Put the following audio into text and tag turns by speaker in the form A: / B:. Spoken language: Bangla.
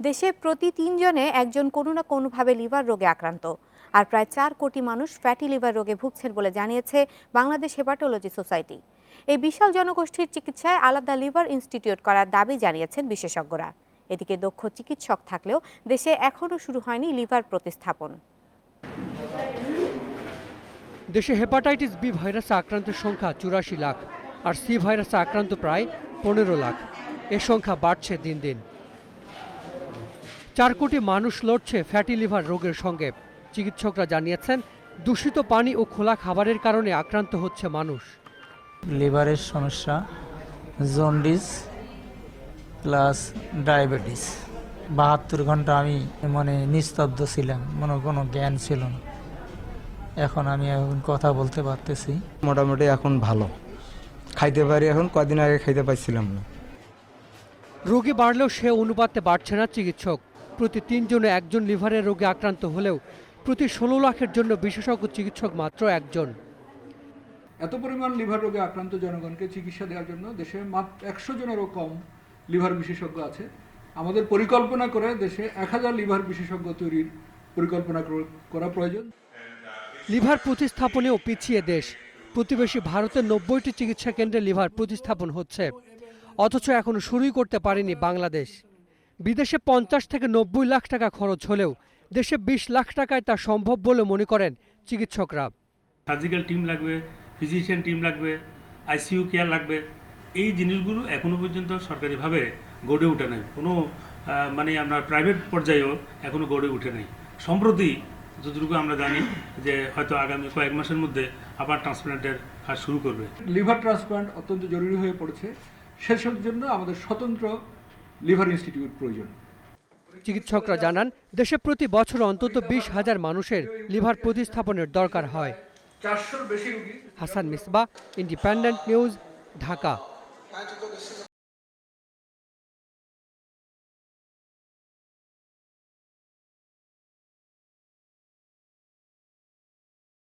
A: দেশে প্রতি তিনজনে একজন কোনো না কোনোভাবে লিভার রোগে আক্রান্ত। আর প্রায় চার কোটি মানুষ ফ্যাটি লিভার রোগে ভুগছেন বলে জানিয়েছে বাংলাদেশ হেপাটোলজি সোসাইটি এই বিশাল জনগোষ্ঠীর চিকিৎসায় আলাদা লিভার ইনস্টিটিউট করার দাবি জানিয়েছেন বিশেষজ্ঞরা। এদিকে দক্ষ চিকিৎসক থাকলেও দেশে এখনও শুরু হয়নি লিভার প্রতিস্থাপন।
B: দেশে হেপাটাইটিস বি ভাইরাসে আক্রান্তের সংখ্যা চুরাশি লাখ, আর সি ভাইরাসে আক্রান্ত প্রায় পনেরো লাখ। এ সংখ্যা বাড়ছে দিন দিন। চার কোটি মানুষ লড়ছে ফ্যাটি লিভার রোগের সঙ্গে। চিকিৎসকরা জানিয়েছেন দূষিত পানি ও খোলা খাবারের কারণে আক্রান্ত হচ্ছে মানুষ।
C: লিভারের সমস্যা জন্ডিস প্লাস ডায়াবেটিস। বাহাত্তর ঘণ্টা আমি মানে নিস্তব্ধ ছিলাম মনে কোনো জ্ঞান ছিল না। এখন আমি এখন কথা বলতে পারতেছি।
D: মোটামুটি এখন ভালো। খাইতে পারি এখন কদিন আগে খাইতে পারছিলাম না।
B: রোগী বাড়লেও সে অনুপাতে বাড়ছে না চিকিৎসক। প্রতি তিনজনে একজন লিভারের রোগে আক্রান্ত হলেও প্রতি ষোলো লাখের জন্য বিশেষজ্ঞ চিকিৎসক মাত্র একজন।
E: এত পরিমাণ লিভার রোগে আক্রান্ত জনগণকে চিকিৎসা দেওয়ার জন্য দেশে মাত্র একশো জনেরও কম লিভার বিশেষজ্ঞ আছে। আমাদের পরিকল্পনা করে দেশে এক হাজার লিভার বিশেষজ্ঞ তৈরির পরিকল্পনা করা প্রয়োজন।
B: লিভার প্রতিস্থাপনেও পিছিয়ে দেশ। প্রতিবেশী ভারতের নব্বইটি চিকিৎসা কেন্দ্রে লিভার প্রতিস্থাপন হচ্ছে। অথচ এখনও শুরুই করতে পারেনি বাংলাদেশ। বিদেশে পঞ্চাশ থেকে নব্বই লাখ টাকা খরচ হলেও দেশে বিশ লাখ টাকায় তা সম্ভব বলে মনে করেন চিকিৎসকরা।
F: সার্জিক্যাল টিম লাগবে ফিজিশিয়ান টিম লাগবে আইসিইউ কেয়ার লাগবে। এই জিনিসগুলো এখনও পর্যন্ত সরকারিভাবে গড়ে ওঠে নাই। কোনো মানে আমরা প্রাইভেট পর্যায়েও এখনও গড়ে ওঠে নাই। সম্প্রতি যতটুকু আমরা জানি যে হয়তো আগামী কয়েক মাসের মধ্যে আবার ট্রান্সপ্লান্টের কাজ শুরু করবে।
E: লিভার ট্রান্সপ্লান্ট অত্যন্ত জরুরি হয়ে পড়েছে। সেসব জন্য আমাদের স্বতন্ত্র লিভার ইনস্টিটিউট প্রয়োজন।
B: চিকিৎসকরা জানান দেশে প্রতি বছর অন্তত বিশ হাজার মানুষের লিভার প্রতিস্থাপনের দরকার হয়।
E: চারশোর বেশি রুগী
B: হাসান মিসবা ইন্ডিপেন্ডেন্ট নিউজ ঢাকা।